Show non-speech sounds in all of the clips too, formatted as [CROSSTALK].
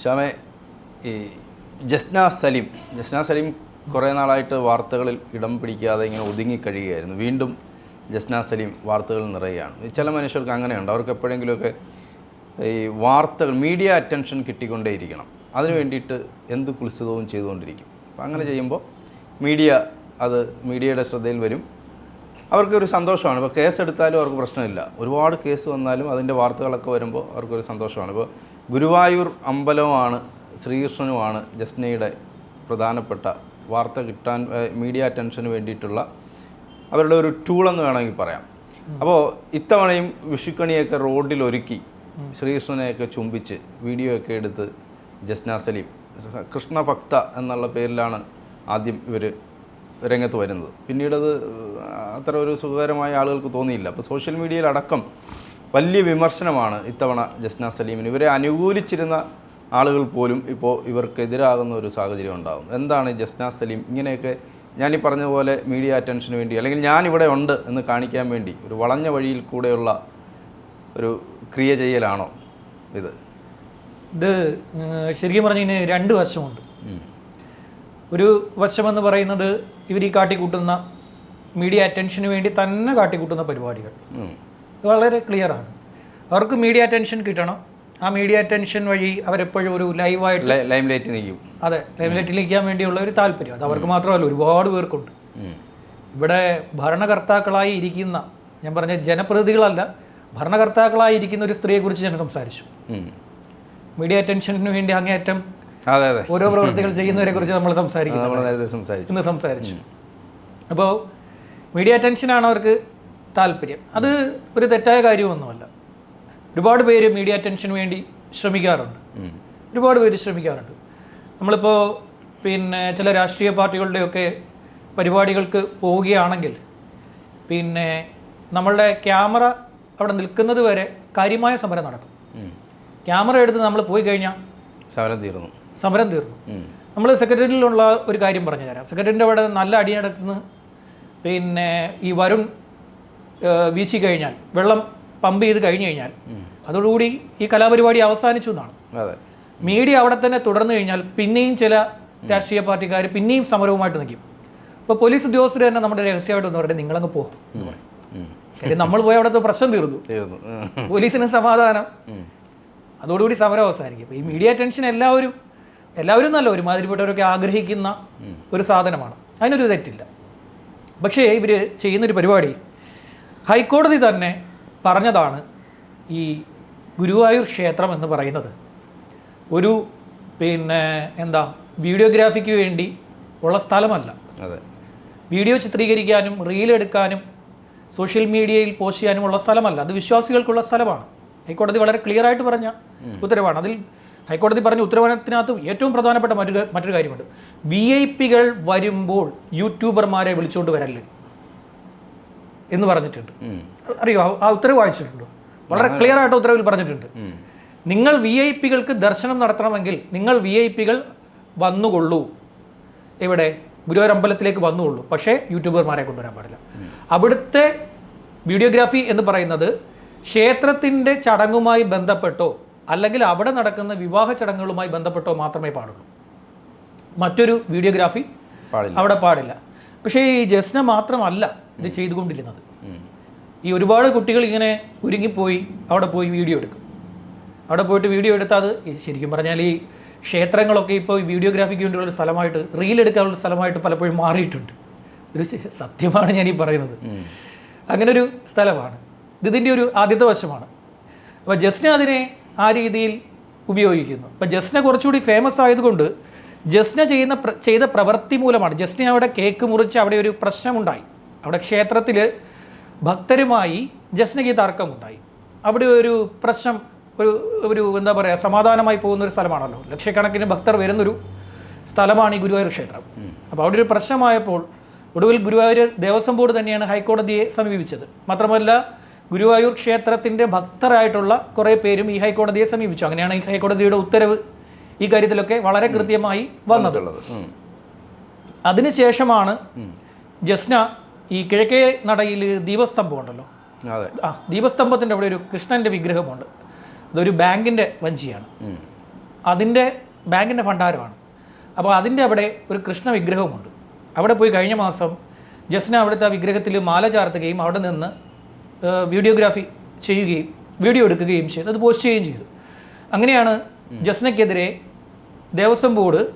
ശ്യാമെ ഈ ജസ്ന സലീം ജസ്ന സലീം കുറേ നാളായിട്ട് വാർത്തകളിൽ ഇടം പിടിക്കാതെ ഇങ്ങനെ ഒതുങ്ങി ഒതുങ്ങിക്കഴിയുകയായിരുന്നു വീണ്ടും ജസ്ന സലീം വാർത്തകളിൽ നിറയുകയാണ്. ചില മനുഷ്യർക്ക് അങ്ങനെയുണ്ട്. അവർക്ക് എപ്പോഴെങ്കിലുമൊക്കെ ഈ വാർത്തകൾ മീഡിയ അറ്റൻഷൻ കിട്ടിക്കൊണ്ടേയിരിക്കണം. അതിനു വേണ്ടിയിട്ട് എന്ത് കുത്സിതവും ചെയ്തുകൊണ്ടിരിക്കും. അപ്പം അങ്ങനെ ചെയ്യുമ്പോൾ മീഡിയ അത് മീഡിയയുടെ ശ്രദ്ധയിൽ വരും. അവർക്കൊരു സന്തോഷമാണ്. ഇപ്പോൾ കേസ് എടുത്താലും അവർക്ക് പ്രശ്നമില്ല. ഒരുപാട് കേസ് വന്നാലും അതിന്റെ വാർത്തകളൊക്കെ വരുമ്പോൾ അവർക്കൊരു സന്തോഷമാണ്. ഇപ്പോൾ ഗുരുവായൂർ അമ്പലമാണ് ശ്രീകൃഷ്ണനുമാണ് ജസ്നയുടെ പ്രധാനപ്പെട്ട വാർത്ത കിട്ടാൻ മീഡിയ അറ്റൻഷന് വേണ്ടിയിട്ടുള്ള അവരുടെ ഒരു ടൂളെന്ന് വേണമെങ്കിൽ പറയാം. അപ്പോൾ ഇത്തവണയും വിഷുക്കണിയൊക്കെ റോഡിൽ ഒരുക്കി ശ്രീകൃഷ്ണനെയൊക്കെ ചുംബിച്ച് വീഡിയോ ഒക്കെ എടുത്ത് ജസ്ന സലീം കൃഷ്ണഭക്ത എന്നുള്ള പേരിലാണ് ആദ്യം ഇവർ രംഗത്ത് വരുന്നത്. പിന്നീടത് അത് അത്ര ഒരു സുഖകരമായ ആളുകൾക്ക് തോന്നിയില്ല. അപ്പോൾ സോഷ്യൽ മീഡിയയിൽ അടക്കം വലിയ വിമർശനമാണ് ഇത്തവണ ജസ്ന സലീമിന്. ഇവരെ അനുകൂലിച്ചിരുന്ന ആളുകൾ പോലും ഇപ്പോൾ ഇവർക്കെതിരാകുന്ന ഒരു സാഹചര്യം ഉണ്ടാകും എന്താണ് ജസ്ന സലീം ഇങ്ങനെയൊക്കെ ഞാൻ ഈ പറഞ്ഞ പോലെ മീഡിയ അറ്റൻഷന് വേണ്ടി അല്ലെങ്കിൽ ഞാനിവിടെ ഇവിടെ ഉണ്ട് എന്ന് കാണിക്കാൻ വേണ്ടി ഒരു വളഞ്ഞ വഴിയിൽ കൂടെയുള്ള ഒരു ക്രിയ ചെയ്യലാണോ ഇത്? ഇത് ശരിക്കും പറഞ്ഞു കഴിഞ്ഞാൽ രണ്ട് വശമുണ്ട്. ഒരു വശമെന്ന് പറയുന്നത് ഇവർ ഈ കാട്ടിക്കൂട്ടുന്ന മീഡിയ അറ്റൻഷന് വേണ്ടി തന്നെ കാട്ടിക്കൂട്ടുന്ന പരിപാടികൾ. വളരെ ക്ലിയറാണ് അവർക്ക് മീഡിയ അറ്റൻഷൻ കിട്ടണം. ആ മീഡിയ അറ്റൻഷൻ വഴി അവരെപ്പോഴും ഒരു ലൈവായിട്ട് ലൈം ലൈറ്റ് നിൽക്കും. അതെ ലൈം ലൈറ്റിൽ നിൽക്കാൻ വേണ്ടിയുള്ള ഒരു താല്പര്യം. അത് അവർക്ക് മാത്രമല്ല ഒരുപാട് പേർക്കുണ്ട്. ഇവിടെ ഭരണകർത്താക്കളായി ഇരിക്കുന്ന ഞാൻ പറഞ്ഞ ജനപ്രതിനിധികളല്ല ഭരണകർത്താക്കളായി ഇരിക്കുന്ന ഒരു സ്ത്രീയെക്കുറിച്ച് ഞാൻ സംസാരിച്ചു. മീഡിയ അറ്റൻഷനു വേണ്ടി അങ്ങേയറ്റം അതെ അതെ. ഓരോ പ്രവൃത്തികൾ ചെയ്യുന്നവരെ കുറിച്ച് നമ്മൾ സംസാരിക്കുന്നു ഇന്ന് സംസാരിച്ചു. അപ്പോൾ മീഡിയ അറ്റൻഷനാണ് അവർക്ക് താല്പര്യം. അത് ഒരു തെറ്റായ കാര്യമൊന്നുമല്ല. ഒരുപാട് പേര് മീഡിയ അറ്റൻഷന് വേണ്ടി ശ്രമിക്കാറുണ്ട്. ഒരുപാട് പേര് ശ്രമിക്കാറുണ്ട്. നമ്മളിപ്പോൾ പിന്നെ ചില രാഷ്ട്രീയ പാർട്ടികളുടെയൊക്കെ പരിപാടികൾക്ക് പോവുകയാണെങ്കിൽ പിന്നെ നമ്മളുടെ ക്യാമറ അവിടെ നിൽക്കുന്നത് വരെ കാര്യമായ സമരം നടക്കും. ക്യാമറ എടുത്ത് നമ്മൾ പോയി കഴിഞ്ഞാൽ സമരം തീർന്നു. സമരം തീർന്നു. നമ്മൾ സെക്രട്ടറിയിലുള്ള ഒരു കാര്യം പറഞ്ഞു തരാം. സെക്രട്ടറിന്റെ അവിടെ നല്ല അടി നടക്കുന്ന പിന്നെ ഈ വരുൺ വീശി കഴിഞ്ഞാൽ വെള്ളം പമ്പ് ചെയ്ത് കഴിഞ്ഞു കഴിഞ്ഞാൽ അതോടുകൂടി ഈ കലാപരിപാടി അവസാനിച്ചു എന്നാണ്. മീഡിയ അവിടെ തന്നെ തുടർന്നു കഴിഞ്ഞാൽ പിന്നെയും ചില രാഷ്ട്രീയ പാർട്ടിക്കാർ പിന്നെയും സമരവുമായിട്ട് നിൽക്കും. ഇപ്പോൾ പോലീസ് ഉദ്യോഗസ്ഥർ തന്നെ നമ്മുടെ രഹസ്യമായിട്ട് ഒന്ന് പറയട്ടെ നിങ്ങളങ്ങ് പോകും. കാര്യം നമ്മൾ പോയി അവിടുത്തെ പ്രശ്നം തീർന്നു. തീർന്നു. പോലീസിന് സമാധാനം. അതോടുകൂടി സമരം അവസാനിക്കും. ഈ മീഡിയ ടെൻഷൻ എല്ലാവരും എല്ലാവരും നല്ല ഒരുമാതിരിപ്പെട്ടവരൊക്കെ ആഗ്രഹിക്കുന്ന ഒരു സാധനമാണ്. അതിനൊരു തെറ്റില്ല. പക്ഷേ ഇവർ ചെയ്യുന്നൊരു പരിപാടി ഹൈക്കോടതി തന്നെ പറഞ്ഞതാണ് ഈ ഗുരുവായൂർ ക്ഷേത്രം എന്ന് പറയുന്നത്. ഒരു പിന്നെ എന്താ വീഡിയോഗ്രാഫിക്ക് വേണ്ടി ഉള്ള സ്ഥലമല്ല. അതെ. വീഡിയോ ചിത്രീകരിക്കാനും റീൽ എടുക്കാനും സോഷ്യൽ മീഡിയയിൽ പോസ്റ്റ് ചെയ്യാനുമുള്ള സ്ഥലമല്ല. അത് വിശ്വാസികൾക്കുള്ള സ്ഥലമാണ്. ഹൈക്കോടതി വളരെ ക്ലിയർ ആയിട്ട് പറഞ്ഞ ഉത്തരവാണ്. അതിൽ ഹൈക്കോടതി പറഞ്ഞ ഉത്തരവാദിത്തത്തിനകത്ത് ഏറ്റവും പ്രധാനപ്പെട്ട മറ്റൊരു മറ്റൊരു കാര്യമുണ്ട്. വി ഐ പികൾ വരുമ്പോൾ യൂട്യൂബർമാരെ വിളിച്ചുകൊണ്ട് വരല്ലേ എന്ന് പറഞ്ഞിട്ടുണ്ട്. അറിയോ? ആ- ഉത്തരവ് വായിച്ചിട്ടുണ്ടോ. വളരെ ക്ലിയർ ആയിട്ട് ഉത്തരവിൽ പറഞ്ഞിട്ടുണ്ട്. നിങ്ങൾ വി ഐ പികൾക്ക് ദർശനം നടത്തണമെങ്കിൽ നിങ്ങൾ വി ഐ പികൾ വന്നുകൊള്ളൂ. ഇവിടെ ഗുരുവായൂർ അമ്പലത്തിലേക്ക് വന്നുകൊള്ളൂ. പക്ഷേ യൂട്യൂബർമാരെ കൊണ്ടുവരാൻ പാടില്ല. അവിടുത്തെ വീഡിയോഗ്രാഫി എന്ന് പറയുന്നത് ക്ഷേത്രത്തിന്റെ ചടങ്ങുമായി ബന്ധപ്പെട്ടോ അല്ലെങ്കിൽ അവിടെ നടക്കുന്ന വിവാഹ ചടങ്ങുകളുമായി ബന്ധപ്പെട്ടോ മാത്രമേ പാടുള്ളൂ. മറ്റൊരു വീഡിയോഗ്രാഫി അവിടെ പാടില്ല. പക്ഷേ ഈ ജസ്ന മാത്രമല്ല. ഇത് ചെയ്തുകൊണ്ടിരുന്നത്. ഈ ഒരുപാട് കുട്ടികൾ ഇങ്ങനെ ഒരുങ്ങിപ്പോയി അവിടെ പോയി വീഡിയോ എടുക്കും. അവിടെ പോയിട്ട് വീഡിയോ എടുത്താൽ അത് ശരിക്കും പറഞ്ഞാൽ ഈ ക്ഷേത്രങ്ങളൊക്കെ ഇപ്പോൾ ഈ വീഡിയോഗ്രാഫിക്ക് വേണ്ടിയുള്ള സ്ഥലമായിട്ട് റീൽ എടുക്കാനുള്ള സ്ഥലമായിട്ട് പലപ്പോഴും മാറിയിട്ടുണ്ട്. ഒരു സത്യമാണ് ഞാൻ ഈ പറയുന്നത്. അങ്ങനെ ഒരു സ്ഥലമാണ്. ഇത് ഇതിന്റെ ഒരു ആദ്യത്തെ വശമാണ്. അപ്പോൾ ജസ്ന അതിനെ ആ രീതിയിൽ ഉപയോഗിക്കുന്നു. അപ്പോൾ ജസ്ന കുറച്ചുകൂടി ഫേമസ് ആയതുകൊണ്ട് ജസ്ന ചെയ്യുന്ന ചെയ്ത പ്രവൃത്തി മൂലമാണ് ജസ്ന അവിടെ കേക്ക് മുറിച്ച് അവിടെ ഒരു പ്രശ്നമുണ്ടായി. അവിടെ ക്ഷേത്രത്തിൽ ഭക്തരുമായി ജസ്നകി തർക്കമുണ്ടായി അവിടെ ഒരു പ്രശ്നം ഒരു ഒരു എന്താ പറയുക സമാധാനമായി പോകുന്ന ഒരു സ്ഥലമാണല്ലോ. ലക്ഷക്കണക്കിന് ഭക്തർ വരുന്നൊരു സ്ഥലമാണ് ഈ ഗുരുവായൂർ ക്ഷേത്രം. അപ്പോൾ അവിടെ ഒരു പ്രശ്നമായപ്പോൾ ഒടുവിൽ ഗുരുവായൂർ ദേവസ്വം ബോർഡ് തന്നെയാണ് ഹൈക്കോടതിയെ സമീപിച്ചത്. മാത്രമല്ല ഗുരുവായൂർ ക്ഷേത്രത്തിന്റെ ഭക്തരായിട്ടുള്ള കുറേ പേരും ഈ ഹൈക്കോടതിയെ സമീപിച്ചു. അങ്ങനെയാണ് ഈ ഹൈക്കോടതിയുടെ ഉത്തരവ് ഈ കാര്യത്തിലൊക്കെ വളരെ കൃത്യമായി വന്നത്. അതിനുശേഷമാണ് ജസ്ന ഈ കിഴക്കേ നടയിൽ ദീപസ്തംഭം ഉണ്ടല്ലോ. അതെ. ആ ദീപസ്തംഭത്തിന്റെ അവിടെ ഒരു കൃഷ്ണന്റെ വിഗ്രഹമുണ്ട്. അതൊരു ബാങ്കിന്റെ വഞ്ചിയാണ്. അതിന്റെ ബാങ്കിന്റെ ഭണ്ഡാരമാണ്. അപ്പോൾ അതിന്റെ അവിടെ ഒരു കൃഷ്ണ വിഗ്രഹമുണ്ട്. അവിടെ പോയി കഴിഞ്ഞ മാസം ജസ്ന അവിടുത്തെ ആ വിഗ്രഹത്തിൽ മാല ചാർത്തുകയും അവിടെ നിന്ന് വീഡിയോഗ്രാഫി ചെയ്യുകയും വീഡിയോ എടുക്കുകയും ചെയ്തു. അത് പോസ്റ്റ് ചെയ്യുകയും ചെയ്തു. അങ്ങനെയാണ് ജസ്നയ്ക്കെതിരെ ദേവസ്വം ബോർഡ്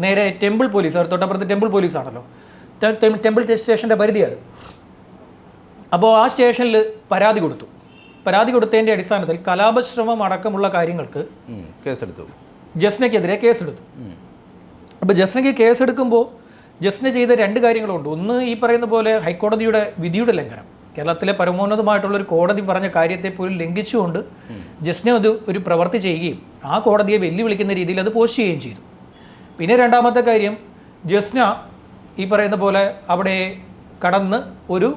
നേരെ ടെമ്പിൾ പോലീസ് അവർ തൊട്ടപ്പുറത്ത് ടെമ്പിൾ പോലീസാണല്ലോ. ടെമ്പിൾ സ്റ്റേഷന്റെ പരിധിയാണ് അപ്പോൾ ആ സ്റ്റേഷനിൽ പരാതി കൊടുത്തു. പരാതി കൊടുത്തതിന്റെ അടിസ്ഥാനത്തിൽ കലാപശ്രമം അടക്കമുള്ള കാര്യങ്ങൾക്ക്. കേസെടുത്തു. ജസ്നയ്ക്കെതിരെ കേസെടുത്തു. അപ്പോൾ ജസ്നയ്ക്ക് കേസെടുക്കുമ്പോൾ ജസ്ന ചെയ്ത രണ്ട് കാര്യങ്ങളുണ്ട്. ഒന്ന് ഈ പറയുന്ന പോലെ ഹൈക്കോടതിയുടെ വിധിയുടെ ലംഘനം. കേരളത്തിലെ പരമോന്നതമായിട്ടുള്ള ഒരു കോടതി പറഞ്ഞ കാര്യത്തെ പോലും ലംഘിച്ചുകൊണ്ട് ജസ്ന അത് ഒരു പ്രവൃത്തി ചെയ്യുകയും ആ കോടതിയെ വെല്ലുവിളിക്കുന്ന രീതിയിൽ അത് പോസ്റ്റ് ചെയ്യുകയും ചെയ്തു. പിന്നെ രണ്ടാമത്തെ കാര്യം ജസ്ന ഈ പറയുന്ന പോലെ അവിടെ കടന്ന് ഒരു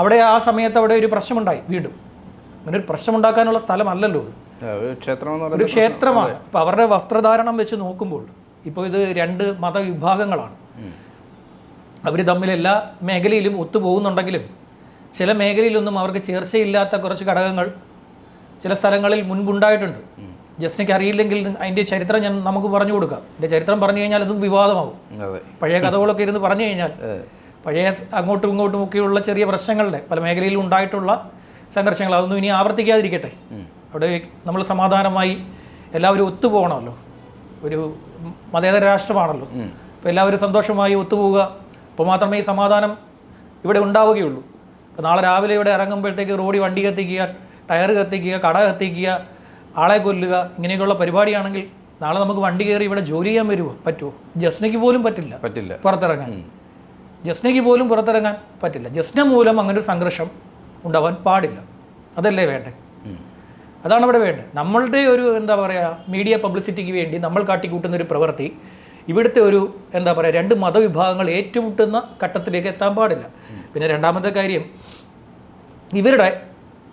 അവിടെ ആ സമയത്ത് അവിടെ ഒരു പ്രശ്നമുണ്ടായി വീണ്ടും. അങ്ങനെ ഒരു പ്രശ്നമുണ്ടാക്കാനുള്ള സ്ഥലമല്ലല്ലോ ഒരു ക്ഷേത്രം ഒരു ക്ഷേത്രമാണ്. അപ്പോൾ അവരുടെ വസ്ത്രധാരണം വെച്ച് നോക്കുമ്പോൾ ഇപ്പോൾ ഇത് രണ്ട് മതവിഭാഗങ്ങളാണ്. അവർ തമ്മിൽ എല്ലാ മേഖലയിലും ഒത്തുപോകുന്നുണ്ടെങ്കിലും ചില മേഖലയിലൊന്നും അവർക്ക് ചേർച്ചയില്ലാത്ത കുറച്ച് ഘടകങ്ങൾ ചില സ്ഥലങ്ങളിൽ മുൻപുണ്ടായിട്ടുണ്ട്. ജസ്റ്റിക്ക് അറിയില്ലെങ്കിൽ അതിന്റെ ചരിത്രം ഞാൻ നമുക്ക് പറഞ്ഞു കൊടുക്കാം. എന്റെ ചരിത്രം പറഞ്ഞു കഴിഞ്ഞാൽ അതും വിവാദമാവും. അതെ. പഴയ കഥകളൊക്കെ ഇരുന്ന് പറഞ്ഞു കഴിഞ്ഞാൽ പഴയ അങ്ങോട്ടും ഇങ്ങോട്ടും ഒക്കെയുള്ള ചെറിയ പ്രശ്നങ്ങളുടെ പല മേഖലയിലും ഉണ്ടായിട്ടുള്ള സംഘർഷങ്ങൾ അതൊന്നും ഇനി ആവർത്തിക്കാതിരിക്കട്ടെ. അവിടെ നമ്മൾ സമാധാനമായി എല്ലാവരും ഒത്തുപോകണമല്ലോ. ഒരു മതേതര രാഷ്ട്രമാണല്ലോ. അപ്പോൾ എല്ലാവരും സന്തോഷമായി ഒത്തുപോവുക. അപ്പോൾ മാത്രമേ ഈ സമാധാനം ഇവിടെ ഉണ്ടാവുകയുള്ളൂ. അപ്പോൾ നാളെ രാവിലെ ഇവിടെ ഇറങ്ങുമ്പോഴത്തേക്ക് റോഡിൽ വണ്ടി കത്തിക്കുക ടയർ കത്തിക്കുക കട കത്തിക്കുക ആളെ കൊല്ലുക ഇങ്ങനെയൊക്കെയുള്ള പരിപാടിയാണെങ്കിൽ നാളെ നമുക്ക് വണ്ടി കയറി ഇവിടെ ജോലി ചെയ്യാൻ വരുമോ പറ്റുമോ ജസ്നയ്ക്ക് പോലും പറ്റില്ല. പറ്റില്ല. പുറത്തിറങ്ങാൻ. ജസ്നയ്ക്ക് പോലും പുറത്തിറങ്ങാൻ പറ്റില്ല. ജസ്ന മൂലം അങ്ങനെ ഒരു സംഘർഷം ഉണ്ടാവാൻ പാടില്ല. അതല്ലേ വേണ്ടേ? അതാണ് ഇവിടെ വേണ്ടത്. നമ്മളുടെ ഒരു എന്താ പറയുക മീഡിയ പബ്ലിസിറ്റിക്ക് വേണ്ടി നമ്മൾ കാട്ടിക്കൂട്ടുന്ന ഒരു പ്രവൃത്തി ഇവിടുത്തെ ഒരു എന്താ പറയുക രണ്ട് മതവിഭാഗങ്ങൾ ഏറ്റുമുട്ടുന്ന ഘട്ടത്തിലേക്ക് എത്താൻ പാടില്ല. പിന്നെ രണ്ടാമത്തെ കാര്യം ഇവരുടെ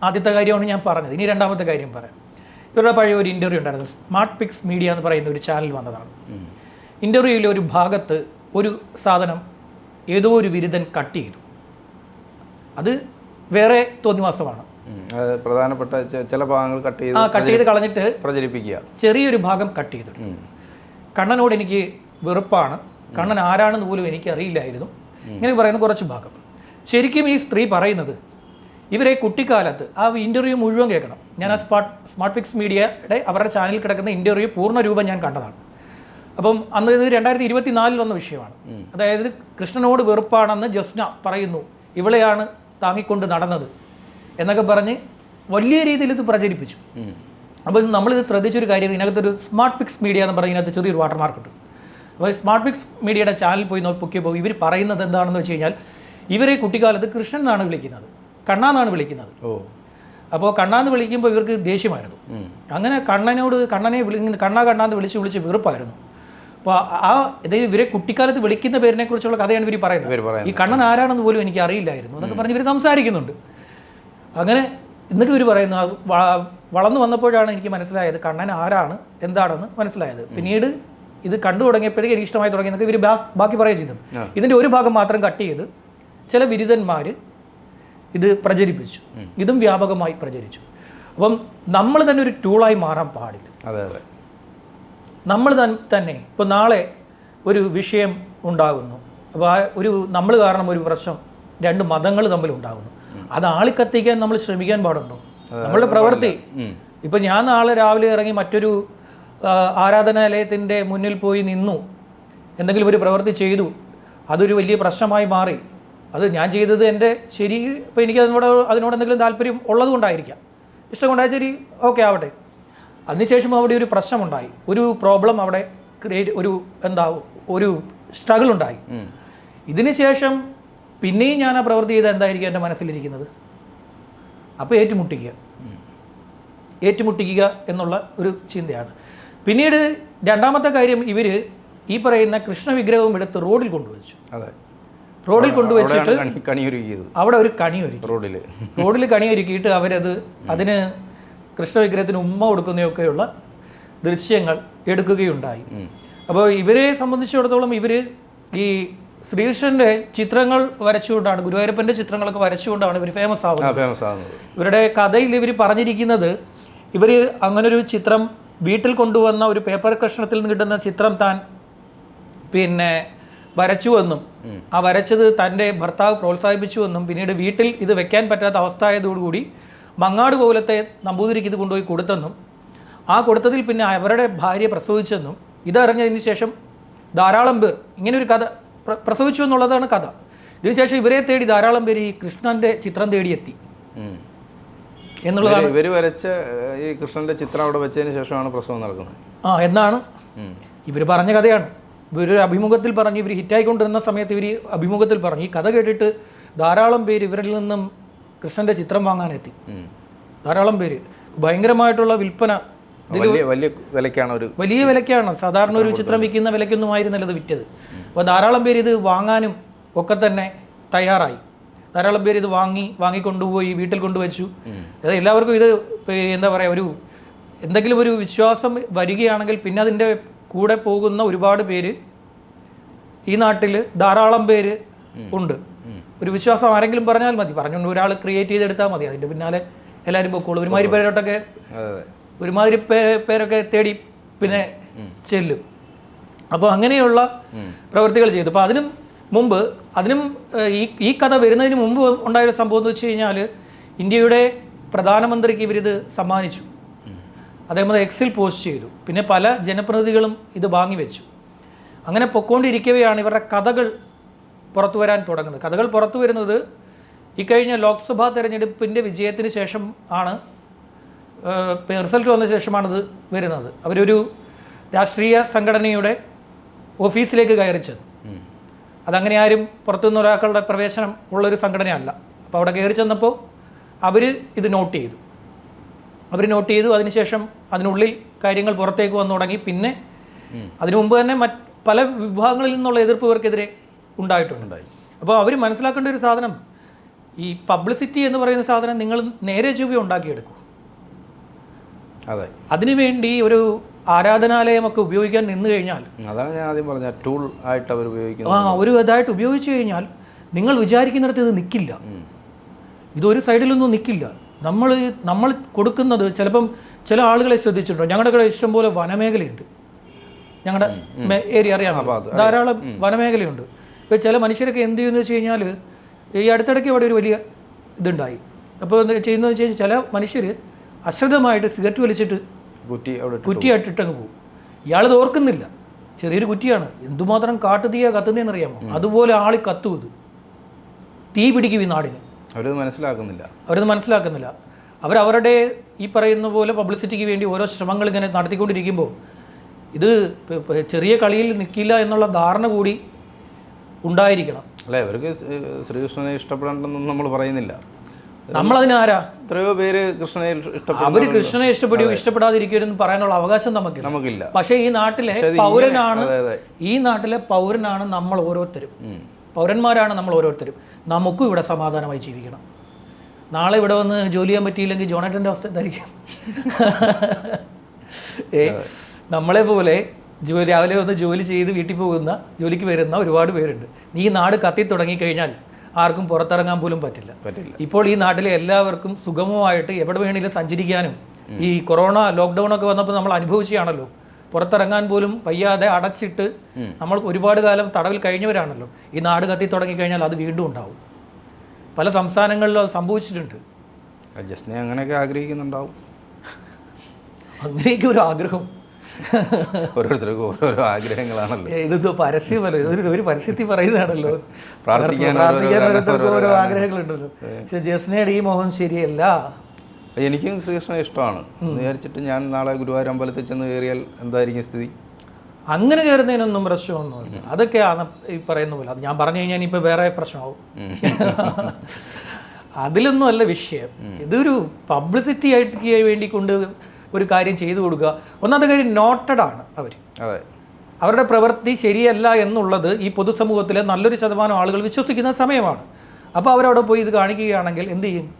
ആദ്യത്തെ കാര്യമാണ് ഞാൻ പറഞ്ഞത്. ഇനി രണ്ടാമത്തെ കാര്യം പറയാം. ഇവരുടെ പഴയ ഒരു ഇന്റർവ്യൂ ഉണ്ടായിരുന്നു. സ്മാർട്ട് പിക്സ് മീഡിയ എന്ന് പറയുന്ന ഒരു ചാനൽ വന്നതാണ്. ഇന്റർവ്യൂവിലെ ഒരു ഭാഗത്ത് ഒരു സാധനം ഏതോ ഒരു ബിരുദൻ കട്ട് ചെയ്തു. അത് വേറെ തോന്നിവാസമാണ്. പ്രധാനപ്പെട്ട ചില ഭാഗങ്ങൾ കട്ട് ചെയ്ത് ആ കട്ട് ചെയ്ത് കളഞ്ഞിട്ട് പ്രചരിപ്പിക്കുക. ചെറിയൊരു ഭാഗം കട്ട് ചെയ്തു കണ്ണനോട് എനിക്ക് വെറുപ്പാണ്. കണ്ണൻ ആരാണെന്ന് പോലും എനിക്ക് അറിയില്ലായിരുന്നു ഇങ്ങനെ പറയുന്ന കുറച്ച് ഭാഗം. ശരിക്കും ഈ സ്ത്രീ പറയുന്നത് ഇവരെ കുട്ടിക്കാലത്ത് ആ ഇന്റർവ്യൂ മുഴുവൻ കേൾക്കണം. ഞാൻ ആ സ്മാർട്ട് സ്മാർട്ട് പിക്സ് മീഡിയയുടെ അവരുടെ ചാനലിൽ കിടക്കുന്ന ഇന്റർവ്യൂ പൂർണ രൂപം ഞാൻ കണ്ടതാണ്. അപ്പം അന്ന് ഇത് രണ്ടായിരത്തി ഇരുപത്തി നാലിൽ വന്ന വിഷയമാണ്. അതായത് കൃഷ്ണനോട് വെറുപ്പാണെന്ന് ജസ്ന പറയുന്നു ഇവളെയാണ് താങ്ങിക്കൊണ്ട് നടന്നത് എന്നൊക്കെ പറഞ്ഞ് വലിയ രീതിയിൽ ഇത് പ്രചരിപ്പിച്ചു. അപ്പം നമ്മളിത് ശ്രദ്ധിച്ചൊരു കാര്യം ഇതിനകത്തൊരു സ്മാർട്ട് പിക്സ് മീഡിയ എന്ന് പറഞ്ഞ ഇതിനകത്ത് ചെറിയൊരു വാട്ടർമാർക്ക് ഉണ്ട്. അപ്പോൾ സ്മാർട്ട് പിക്സ് മീഡിയയുടെ ചാനൽ പോയി നോക്കിയപ്പോൾ ഇവർ പറയുന്നത് എന്താണെന്ന് വെച്ച് കഴിഞ്ഞാൽ ഇവരെ കുട്ടിക്കാലത്ത് കൃഷ്ണൻ എന്നാണ് വിളിക്കുന്നത്. കണ്ണ എന്നാണ് വിളിക്കുന്നത്. ഓ. അപ്പോൾ കണ്ണാന്ന് വിളിക്കുമ്പോൾ ഇവർക്ക് ദേഷ്യമായിരുന്നു. അങ്ങനെ കണ്ണനോട് കണ്ണനെ വിളിക്കുന്ന കണ്ണ കണ്ണാന്ന് വിളിച്ച് വിളിച്ച് വെറുപ്പായിരുന്നു. അപ്പോൾ ആ അതായത് ഇവരെ കുട്ടിക്കാലത്ത് വിളിക്കുന്ന പേരിനെ കുറിച്ചുള്ള കഥയാണ് ഇവർ പറയുന്നത്. ഈ കണ്ണൻ ആരാണെന്ന് പോലും എനിക്ക് അറിയില്ലായിരുന്നു എന്നൊക്കെ പറഞ്ഞ് ഇവർ സംസാരിക്കുന്നുണ്ട്. അങ്ങനെ എന്നിട്ട് ഇവർ പറയുന്നു വളർന്നു വന്നപ്പോഴാണ് എനിക്ക് മനസ്സിലായത് കണ്ണൻ ആരാണ് എന്താണെന്ന് മനസ്സിലായത്. പിന്നീട് ഇത് കണ്ടു തുടങ്ങിയപ്പോഴേക്കും എനിക്ക് ഇഷ്ടമായി തുടങ്ങിയെന്നൊക്കെ ഇവർ ബാക്കി പറയുകയും ചെയ്തു. ഇതിന്റെ ഒരു ഭാഗം മാത്രം കട്ട് ചെയ്ത് ചില ബിരുദന്മാർ ഇത് പ്രചരിപ്പിച്ചു. ഇതും വ്യാപകമായി പ്രചരിച്ചു. അപ്പം നമ്മൾ തന്നെ ഒരു ടൂളായി മാറാൻ പാടില്ല. അതെ അതെ. നമ്മൾ തന്നെ ഇപ്പോൾ നാളെ ഒരു വിഷയം ഉണ്ടാകുന്നു. അപ്പോൾ ആ ഒരു നമ്മൾ കാരണം ഒരു പ്രശ്നം രണ്ട് മതങ്ങൾ തമ്മിൽ ഉണ്ടാകുന്നു. അത് ആളിക്കത്തിക്കാൻ നമ്മൾ ശ്രമിക്കാൻ പാടുണ്ടോ? നമ്മളുടെ പ്രവൃത്തി. ഇപ്പം ഞാൻ നാളെ രാവിലെ ഇറങ്ങി മറ്റൊരു ആരാധനാലയത്തിന്റെ മുന്നിൽ പോയി നിന്നു. എന്തെങ്കിലും ഒരു പ്രവൃത്തി ചെയ്തു. അതൊരു വലിയ പ്രശ്നമായി മാറി. അത് ഞാൻ ചെയ്തത് എന്റെ ശരി ഇപ്പോൾ എനിക്ക് അതിനോട് അതിനോട് എന്തെങ്കിലും താല്പര്യം ഉള്ളതുകൊണ്ടായിരിക്കാം. ഇഷ്ടം കൊണ്ടായ ശരി ഓക്കെ ആവട്ടെ. അതിനുശേഷം അവിടെ ഒരു പ്രശ്നമുണ്ടായി. ഒരു പ്രോബ്ലം അവിടെ ക്രിയേറ്റ് ഒരു എന്താ ഒരു സ്ട്രഗിൾ ഉണ്ടായി ഇതിനുശേഷം ഇതിന് ശേഷം പിന്നെയും ഞാൻ ആ പ്രവൃത്തി ചെയ്ത എന്തായിരിക്കും എന്റെ മനസ്സിലിരിക്കുന്നത്? അപ്പോൾ ഏറ്റുമുട്ടിക്കുക. ഏറ്റുമുട്ടിക്കുക എന്നുള്ള ഒരു ചിന്തയാണ്. പിന്നീട് രണ്ടാമത്തെ കാര്യം ഇവർ ഈ പറയുന്ന കൃഷ്ണവിഗ്രഹവും എടുത്ത് റോഡിൽ കൊണ്ടുവച്ചു. അതെ. റോഡിൽ കൊണ്ടുവച്ചിട്ട് കണിയൊരുക്കിയത്. അവിടെ ഒരു കണി ഒരുക്കി. റോഡിൽ റോഡിൽ കണി ഒരുക്കിയിട്ട് അവരത് അതിന് കൃഷ്ണ വിഗ്രഹത്തിന് ഉമ്മ കൊടുക്കുന്നതൊക്കെയുള്ള ദൃശ്യങ്ങൾ എടുക്കുകയുണ്ടായി. അപ്പോൾ ഇവരെ സംബന്ധിച്ചിടത്തോളം ഇവർ ഈ ശ്രീകൃഷ്ണന്റെ ചിത്രങ്ങൾ വരച്ചുകൊണ്ടാണ് ഗുരുവായൂരപ്പന്റെ ചിത്രങ്ങളൊക്കെ വരച്ചുകൊണ്ടാണ് ഇവർ ഫേമസ് ആവുന്നത്. ഫേമസ് ആവുന്നത്. ഇവരുടെ കഥയിൽ ഇവർ പറഞ്ഞിരിക്കുന്നത് ഇവർ അങ്ങനൊരു ചിത്രം വീട്ടിൽ കൊണ്ടുവന്ന ഒരു പേപ്പർ കഷ്ണത്തിൽ നിന്ന് കിട്ടുന്ന ചിത്രം താൻ പിന്നെ വരച്ചുവെന്നും ആ വരച്ചത് തന്റെ ഭർത്താവ് പ്രോത്സാഹിപ്പിച്ചുവെന്നും പിന്നീട് വീട്ടിൽ ഇത് വെക്കാൻ പറ്റാത്ത അവസ്ഥ ആയതോടുകൂടി മങ്ങാട് കോലത്തെ നമ്പൂതിരിക്ക് ഇത് കൊണ്ടുപോയി കൊടുത്തെന്നും ആ കൊടുത്തതിൽ പിന്നെ അവരുടെ ഭാര്യ പ്രസവിച്ചെന്നും ഇതറിഞ്ഞതിന് ശേഷം ധാരാളം പേർ ഇങ്ങനെ ഒരു കഥ പ്രസവിച്ചു എന്നുള്ളതാണ് കഥ. ഇതിനുശേഷം ഇവരെ തേടി ധാരാളം പേര് ഈ കൃഷ്ണന്റെ ചിത്രം തേടിയെത്തി. എത്തി എന്നുള്ളതാണ് ഇവർ വരച്ച ഈ കൃഷ്ണന്റെ ചിത്രം അവിടെ വെച്ചതിന് ശേഷമാണ് പ്രസവം നടക്കുന്നത്. ആ എന്നാണ് ഇവർ ഇവർ പറഞ്ഞ കഥയാണ്. ഇവരൊരു അഭിമുഖത്തിൽ പറഞ്ഞു ഇവർ ഹിറ്റായിക്കൊണ്ടിരുന്ന സമയത്ത് ഇവർ അഭിമുഖത്തിൽ പറഞ്ഞു. ഈ കഥ കേട്ടിട്ട് ധാരാളം പേര് ഇവരിൽ നിന്നും കൃഷ്ണന്റെ ചിത്രം വാങ്ങാനെത്തി. ധാരാളം പേര്. ഭയങ്കരമായിട്ടുള്ള വിൽപ്പന. വലിയ വിലക്കാണ് ഒരു വലിയ വിലക്കാണ്. സാധാരണ ഒരു ചിത്രം വിൽക്കുന്ന വിലക്കൊന്നും ആയിരുന്നില്ല ഇത് വിറ്റത്. അപ്പോൾ ധാരാളം പേര് ഇത് വാങ്ങാനും ഒക്കെ തന്നെ തയ്യാറായി. ധാരാളം പേര് ഇത് വാങ്ങി വാങ്ങിക്കൊണ്ടുപോയി വീട്ടിൽ കൊണ്ടുവച്ചു. അത് എല്ലാവർക്കും ഇത് എന്താ പറയുക ഒരു എന്തെങ്കിലും ഒരു വിശ്വാസം വരികയാണെങ്കിൽ പിന്നെ അതിന്റെ കൂടെ പോകുന്ന ഒരുപാട് പേര് ഈ നാട്ടിൽ ധാരാളം പേര് ഉണ്ട്. ഒരു വിശ്വാസം ആരെങ്കിലും പറഞ്ഞാൽ മതി. പറഞ്ഞുകൊണ്ട് ഒരാൾ ക്രിയേറ്റ് ചെയ്തെടുത്താൽ മതി. അതിന്റെ പിന്നാലെ എല്ലാവരും പൊക്കോളൂ. ഒരുമാതിരി പേരോട്ടൊക്കെ ഒരുമാതിരി പേരൊക്കെ തേടി പിന്നെ ചെല്ലും. അപ്പോൾ അങ്ങനെയുള്ള പ്രവൃത്തികൾ ചെയ്തു. അപ്പോൾ അതിനും മുമ്പ് അതിനും ഈ ഈ കഥ വരുന്നതിന് മുമ്പ് ഉണ്ടായൊരു സംഭവം എന്ന് വെച്ച് കഴിഞ്ഞാൽ ഇന്ത്യയുടെ പ്രധാനമന്ത്രിക്ക് ഇവരിത് സമ്മാനിച്ചു. അദ്ദേഹം അത് എക്സിൽ പോസ്റ്റ് ചെയ്തു. പിന്നെ പല ജനപ്രതിനിധികളും ഇത് വാങ്ങിവെച്ചു അങ്ങനെ പൊക്കോണ്ടിരിക്കവെയാണ് ഇവരുടെ കഥകൾ പുറത്തു വരാൻ തുടങ്ങുന്നത്. കഥകൾ പുറത്തു വരുന്നത് ഇക്കഴിഞ്ഞ ലോക്സഭാ തെരഞ്ഞെടുപ്പിന്റെ വിജയത്തിന് ശേഷം ആണ് റിസൾട്ട് വന്ന ശേഷമാണിത് വരുന്നത്. അവരൊരു രാഷ്ട്രീയ സംഘടനയുടെ ഓഫീസിലേക്ക് കയറിച്ചത്. അതങ്ങനെ ആരും പുറത്തുനിന്ന് ഒരാൾക്കുടെ പ്രവേശനം ഉള്ളൊരു സംഘടനയല്ല. അപ്പോൾ അവിടെ കയറി ചെന്നപ്പോൾ അവർ ഇത് നോട്ട് ചെയ്തു. അവർ നോട്ട് ചെയ്തു. അതിനുശേഷം അതിനുള്ളിൽ കാര്യങ്ങൾ പുറത്തേക്ക് വന്നു തുടങ്ങി. പിന്നെ അതിനു മുമ്പ് തന്നെ മറ്റ് പല വിഭാഗങ്ങളിൽ നിന്നുള്ള എതിർപ്പ് ഇവർക്കെതിരെ ഉണ്ടായിട്ടുണ്ട്. ഉണ്ടായി. അപ്പോൾ അവർ മനസ്സിലാക്കേണ്ട ഒരു സാധനം ഈ പബ്ലിസിറ്റി എന്ന് പറയുന്ന സാധനം നിങ്ങൾ നേരെ ചുവ ഉണ്ടാക്കിയെടുക്കൂ. അതെ. അതിനുവേണ്ടി ഒരു ആരാധനാലയമൊക്കെ ഉപയോഗിക്കാൻ നിന്ന് കഴിഞ്ഞാൽ അതാണ് ഞാൻ ആദ്യം പറഞ്ഞ ടൂൾ ആയിട്ട് അവർ ആ ഒരു ഇതായിട്ട് ഉപയോഗിച്ചു കഴിഞ്ഞാൽ നിങ്ങൾ വിചാരിക്കുന്നിടത്ത് ഇത് നിൽക്കില്ല. ഇതൊരു സൈഡിലൊന്നും നിൽക്കില്ല നമ്മൾ നമ്മൾ കൊടുക്കുന്നത് ചിലപ്പം ചില ആളുകളെ ശ്രദ്ധിച്ചിട്ടുണ്ടോ. ഞങ്ങളുടെ കൂടെ ഇഷ്ടംപോലെ വനമേഖലയുണ്ട്. ഞങ്ങളുടെ ഏരിയ അറിയാം. ധാരാളം വനമേഖലയുണ്ട്. ഇപ്പോൾ ചില മനുഷ്യരൊക്കെ എന്ത് ചെയ്യുന്നു വെച്ച് കഴിഞ്ഞാൽ ഈ അടുത്തിടയ്ക്ക് ഇവിടെ ഒരു വലിയ ഇതുണ്ടായി. അപ്പോൾ എന്താ ചെയ്യുന്നത് വെച്ച് കഴിഞ്ഞാൽ ചില മനുഷ്യർ അശ്രദ്ധമായിട്ട് സിഗരറ്റ് വലിച്ചിട്ട് കുറ്റി. കുറ്റിയായിട്ടിട്ടങ്ങ് പോകും. ഇയാളത് ഓർക്കുന്നില്ല. ചെറിയൊരു കുറ്റിയാണ്. എന്തുമാത്രം കാട്ടുതീയ കത്തുന്നതെന്നറിയാമോ അതുപോലെ ആളി കത്തും ഇത്. തീ പിടിക്കും ഈ നാടിന്. അവരത് മനസ്സിലാക്കുന്നില്ല. അവരത് മനസ്സിലാക്കുന്നില്ല. അവർ അവരുടെ ഈ പറയുന്ന പോലെ പബ്ലിസിറ്റിക്ക് വേണ്ടി ഓരോ ശ്രമങ്ങൾ ഇങ്ങനെ നടത്തിക്കൊണ്ടിരിക്കുമ്പോൾ ഇത് ചെറിയ കളിയിൽ നിൽക്കില്ല എന്നുള്ള ധാരണ കൂടി ഉണ്ടായിരിക്കണം. അല്ലേ അവർക്ക് ശ്രീ- ശ്രീകൃഷ്ണനെ ഇഷ്ടപ്പെടണമെന്നൊന്നും നമ്മൾ പറയുന്നില്ല. നമ്മളതിനാരാ? എത്രയോ പേര് കൃഷ്ണനെ അവർ അവർ കൃഷ്ണനെ ഇഷ്ടപ്പെടുകയോ ഇഷ്ടപ്പെടാതിരിക്കുമെന്ന് പറയാനുള്ള അവകാശം നമുക്ക് നമുക്കില്ല. പക്ഷേ ഈ നാട്ടിലെ പൗരനാണ് ഈ നാട്ടിലെ പൗരനാണ് നമ്മൾ ഓരോരുത്തരും. പൗരന്മാരാണ് നമ്മൾ ഓരോരുത്തരും. നമുക്കും ഇവിടെ സമാധാനമായി ജീവിക്കണം. നാളെ ഇവിടെ വന്ന് ജോലി ചെയ്യാൻ പറ്റിയില്ലെങ്കിൽ ജോണേട്ടന്റെ അവസ്ഥ എന്തായിരിക്കും? ഏ നമ്മളെ പോലെ ജോലി രാവിലെ വന്ന് ജോലി ചെയ്ത് വീട്ടിൽ പോകുന്ന ജോലിക്ക് വരുന്ന ഒരുപാട് പേരുണ്ട്. നീ നാട് കത്തി തുടങ്ങിക്കഴിഞ്ഞാൽ ആർക്കും പുറത്തിറങ്ങാൻ പോലും പറ്റില്ല. പറ്റില്ല. ഇപ്പോൾ ഈ നാട്ടിലെ എല്ലാവർക്കും സുഗമമായിട്ട് എവിടെ വേണമെങ്കിലും സഞ്ചരിക്കാനും ഈ കൊറോണ ലോക്ക്ഡൗൺ ഒക്കെ വന്നപ്പോൾ നമ്മൾ അനുഭവിച്ചാണല്ലോ പുറത്തിറങ്ങാൻ പോലും വയ്യാതെ അടച്ചിട്ട് നമ്മൾ ഒരുപാട് കാലം തടവിൽ കഴിഞ്ഞവരാണല്ലോ. ഈ നാട് കത്തി തുടങ്ങിക്കഴിഞ്ഞാൽ അത് വീണ്ടും ഉണ്ടാവും. പല സംസ്ഥാനങ്ങളിലും അത് സംഭവിച്ചിട്ടുണ്ട്. ജസ്റ്റിനെ അങ്ങനെയൊക്കെ ആഗ്രഹിക്കുന്നുണ്ടാവും. അങ്ങനെയൊക്കെ ഒരു ആഗ്രഹം. ഓരോരുത്തർക്കും ഓരോരോ ആഗ്രഹങ്ങളാണല്ലോ. ഇതെന്തോ പരസ്യമല്ലോ. ഇതൊരു ഒരു പരസ്യത്തിൽ പറയുന്നതാണല്ലോ. പ്രാർത്ഥിക്കാൻ ഓരോ ആഗ്രഹങ്ങളുണ്ടല്ലോ. പക്ഷെ ജസ്നയുടെ ഈ മോഹം ശരിയല്ല. എനിക്കും ശ്രീകൃഷ്ണനെ ഇഷ്ടമാണ്. വിചാരിച്ചിട്ട് ഞാൻ നാളെ ഗുരുവായൂർ അമ്പലത്തിൽ ചെന്ന് കയറിയാൽ എന്തായിരിക്കും സ്ഥിതി? അങ്ങനെ കയറുന്നതിനൊന്നും പ്രശ്നമൊന്നുമില്ല. അതൊക്കെയാണ് ഈ പറയുന്ന പോലെ. അത് ഞാൻ പറഞ്ഞു കഴിഞ്ഞാൽ ഇപ്പൊ വേറെ പ്രശ്നമാവും. [LAUGHS] അതിലൊന്നും അല്ല വിഷയം. ഇതൊരു പബ്ലിസിറ്റി ആയിട്ട് വേണ്ടി കൊണ്ട് ഒരു കാര്യം ചെയ്തു കൊടുക്കുക. ഒന്നാമത്തെ കാര്യം നോട്ടഡ് ആണ് അവർ അവരുടെ പ്രവൃത്തി ശരിയല്ല എന്നുള്ളത് ഈ പൊതുസമൂഹത്തിലെ നല്ലൊരു ശതമാനം ആളുകൾ വിശ്വസിക്കുന്ന സമയമാണ്. അപ്പോൾ അവരവിടെ പോയി ഇത് കാണിക്കുകയാണെങ്കിൽ എന്ത് ചെയ്യും?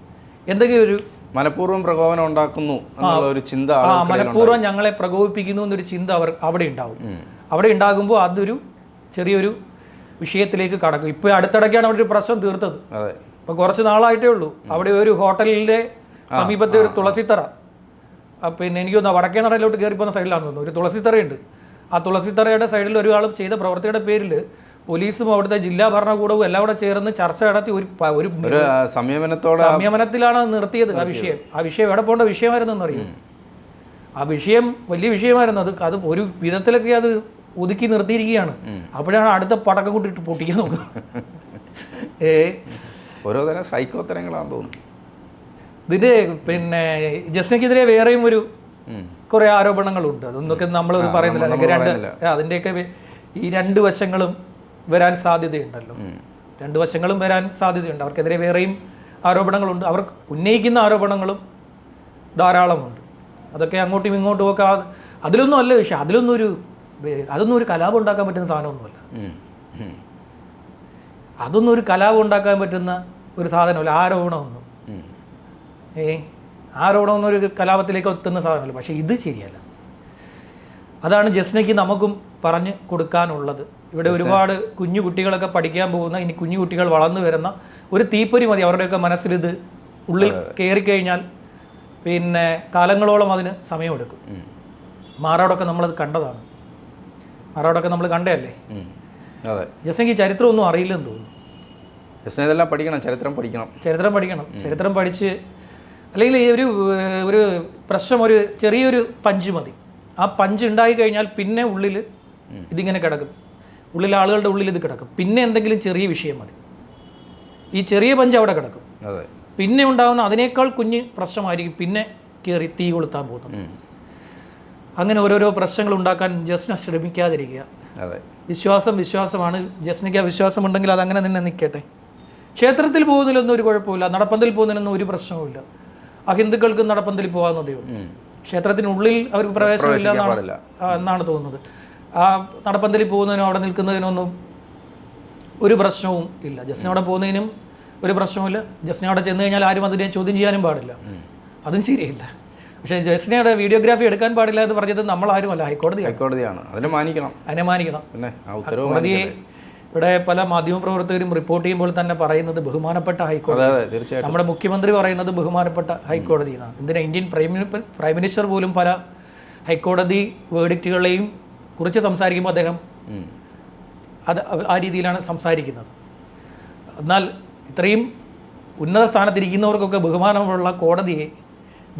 എന്തെങ്കിലും ഒരു മനഃപൂർവം പ്രകോപനം ഉണ്ടാക്കുന്നു എന്നുള്ള ഒരു ചിന്ത മനഃപൂർവം ഞങ്ങളെ പ്രകോപിപ്പിക്കുന്നു എന്നൊരു ചിന്ത അവർ അവിടെ ഉണ്ടാവും. അവിടെ ഉണ്ടാകുമ്പോൾ അതൊരു ചെറിയൊരു വിഷയത്തിലേക്ക് കടക്കും. ഇപ്പോൾ അടുത്തിടയ്ക്കാണ് അവിടെ ഒരു പ്രശ്നം തീർത്തത്. അതെ. ഇപ്പോൾ കുറച്ച് നാളായിട്ടേ ഉള്ളൂ. അവിടെ ഒരു ഹോട്ടലിന്റെ സമീപത്തെ ഒരു തുളസിത്തറ. പിന്നെ എനിക്ക് തോന്നുന്നു വടക്കേ നടയിലോട്ട് കയറി പോകുന്ന സൈഡിലാണെന്ന് തോന്നുന്നു. ഒരു തുളസിത്തറയുണ്ട്. ആ തുളസിത്തറയുടെ സൈഡിൽ ഒരാൾ ചെയ്ത പ്രവൃത്തിയുടെ പേരിൽ പോലീസും അവിടുത്തെ ജില്ലാ ഭരണകൂടവും എല്ലാം കൂടെ ചേർന്ന് ചർച്ച നടത്തി ഒരു ഒരു സംയമനത്തോടെ സംയമനത്തിലാണ് നിർത്തിയത് ആ വിഷയം. ആ വിഷയം എവിടെ പോകേണ്ട വിഷയമായിരുന്നു എന്നറിയും? ആ വിഷയം വലിയ വിഷയമായിരുന്നു. അത് അത് ഒരു വിധത്തിലൊക്കെ അത് ഒതുക്കി നിർത്തിയിരിക്കുകയാണ്. അപ്പോഴാണ് അടുത്ത പടക്കം കൂട്ടിട്ട് പൊട്ടിക്കാൻ നോക്കുന്നത് [LAUGHS] ഏ? ഓരോ തരം സൈക്കോ തരങ്ങളാണെന്ന് തോന്നുന്നു. ഇതിന്റെ പിന്നെ ജസ്നയ്ക്കെതിരെ വേറെയും ഒരു കുറേ ആരോപണങ്ങളുണ്ട്. അതൊന്നൊക്കെ നമ്മൾ ആ, പറയുന്നില്ല. നമ്മൾ അതൊക്കെ രണ്ട് പറയുന്നില്ല. അതിന്റെയൊക്കെ ഈ രണ്ട് വശങ്ങളും വരാൻ സാധ്യതയുണ്ടല്ലോ. രണ്ടു വശങ്ങളും വരാൻ സാധ്യതയുണ്ട്. അവർക്കെതിരെ വേറെയും ആരോപണങ്ങളുണ്ട്. അവർ ഉന്നയിക്കുന്ന ആരോപണങ്ങളും ധാരാളമുണ്ട്. അതൊക്കെ അങ്ങോട്ടും ഇങ്ങോട്ടും ഒക്കെ അതിലൊന്നും അല്ല വിഷയം. അതിലൊന്നും ഒരു അതൊന്നും ഒരു കലാപം ഉണ്ടാക്കാൻ പറ്റുന്ന സാധനമൊന്നുമല്ല. അതൊന്നും ഒരു കലാപം ഉണ്ടാക്കാൻ പറ്റുന്ന ഒരു സാധനമല്ല. ആരോപണമൊന്നും. ഏ ആരോപണമൊന്നും ഒരു കലാപത്തിലേക്ക് എത്തുന്ന സാധനമല്ല. പക്ഷേ ഇത് ശരിയല്ല. അതാണ് ജസ്നയ്ക്ക് നമുക്കും പറഞ്ഞു കൊടുക്കാനുള്ളത്. ഇവിടെ ഒരുപാട് കുഞ്ഞു കുട്ടികളൊക്കെ പഠിക്കാൻ പോകുന്ന ഇനി കുഞ്ഞു കുട്ടികൾ വളർന്നു വരുന്ന ഒരു തീപ്പൊരി മതി. അവരുടെയൊക്കെ മനസ്സിൽ ഇത് ഉള്ളിൽ കയറിക്കഴിഞ്ഞാൽ പിന്നെ കാലങ്ങളോളം അതിന് സമയമെടുക്കും. മാറാടൊക്കെ നമ്മളത് കണ്ടതാണ്. മാറാടൊക്കെ നമ്മൾ കണ്ടതല്ലേ? അതെ. അതെ ചരിത്രം ഒന്നും അറിയില്ലെന്ന് തോന്നുന്നു. ജസ്റ്റിന് ഇതെല്ലാം പഠിക്കണം. ചരിത്രം പഠിക്കണം. ചരിത്രം പഠിക്കണം. ചരിത്രം പഠിച്ച് അല്ലെങ്കിൽ ഈ ഒരു ഒരു പ്രശ്നം ഒരു ചെറിയൊരു പഞ്ച് മതി. ആ പഞ്ച് ഉണ്ടായി കഴിഞ്ഞാൽ പിന്നെ ഉള്ളിൽ ഇതിങ്ങനെ കിടക്കും. ഉള്ളിൽ ആളുകളുടെ ഉള്ളിൽ ഇത് കിടക്കും. പിന്നെ എന്തെങ്കിലും ചെറിയ വിഷയം മതി. ഈ ചെറിയ പഞ്ച് അവിടെ കിടക്കും. പിന്നെ ഉണ്ടാകുന്ന അതിനേക്കാൾ കുഞ്ഞ് പ്രശ്നമായിരിക്കും. പിന്നെ കയറി തീ കൊളുത്താൻ പോകുന്നത്. അങ്ങനെ ഓരോരോ പ്രശ്നങ്ങൾ ഉണ്ടാക്കാൻ ജസ്ന ശ്രമിക്കാതിരിക്കുക. വിശ്വാസം വിശ്വാസമാണ്. ജസ്നയ്ക്ക് ആ വിശ്വാസമുണ്ടെങ്കിൽ അതങ്ങനെ തന്നെ നിൽക്കട്ടെ. ക്ഷേത്രത്തിൽ പോകുന്നതിലൊന്നും ഒരു കുഴപ്പമില്ല. നടപ്പന്തൽ പോകുന്നതിനൊന്നും ഒരു പ്രശ്നവുമില്ല. ആ ഹിന്ദുക്കൾക്ക് നടപ്പന്തലിൽ പോകാവുന്നതേ ഉള്ളൂ. ക്ഷേത്രത്തിനുള്ളിൽ അവർക്ക് പ്രവേശനമില്ല എന്നാണ് എന്നാണ് തോന്നുന്നത്. ആ നടപ്പന്തലിൽ പോകുന്നതിനും അവിടെ നിൽക്കുന്നതിനൊന്നും ഒരു പ്രശ്നവും ഇല്ല. ജസ്റ്റിന് അവിടെ പോകുന്നതിനും ഒരു പ്രശ്നവുമില്ല ജസ്റ്റിന് അവിടെ ചെന്ന് കഴിഞ്ഞാൽ ആരും അതിനെ ചോദ്യം ചെയ്യാനും പാടില്ല. അതും ശരിയല്ല. പക്ഷേ ജസ്നയുടെ വീഡിയോഗ്രാഫി എടുക്കാൻ പാടില്ല എന്ന് പറഞ്ഞത് നമ്മൾ ആരും അല്ല ഹൈക്കോടതി ഹൈക്കോടതിയാണ്. അതിനെ മാനിക്കണം. അതിനെ മാനിക്കണം. പിന്നെ ഉത്തരവ് ഇവിടെ പല മാധ്യമപ്രവർത്തകരും റിപ്പോർട്ട് ചെയ്യുമ്പോൾ തന്നെ പറയുന്നത് ബഹുമാനപ്പെട്ട ഹൈക്കോടതി. തീർച്ചയായിട്ടും. നമ്മുടെ മുഖ്യമന്ത്രി പറയുന്നത് ബഹുമാനപ്പെട്ട ഹൈക്കോടതി എന്നാണ്. എന്തിനാ ഇന്ത്യൻ പ്രൈം പ്രൈം മിനിസ്റ്റർ പോലും പല ഹൈക്കോടതി വേർഡിക്റ്റുകളെയും കുറിച്ച് സംസാരിക്കുമ്പോൾ അദ്ദേഹം. അത് ആ രീതിയിലാണ് സംസാരിക്കുന്നത്. എന്നാൽ ഇത്രയും ഉന്നത സ്ഥാനത്തിരിക്കുന്നവർക്കൊക്കെ ബഹുമാനമുള്ള കോടതിയെ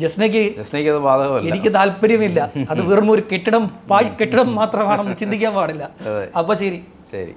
ജസ്നയ്ക്ക് ജസ്നയ്ക്ക് അത് ബാധകമല്ല. എനിക്ക് താല്പര്യമില്ല. അത് വെറും ഒരു കെട്ടിടം പാഴ് കെട്ടിടം മാത്രമാണെന്ന് ചിന്തിക്കാൻ പാടില്ല. അപ്പോൾ ശരി. ശരി.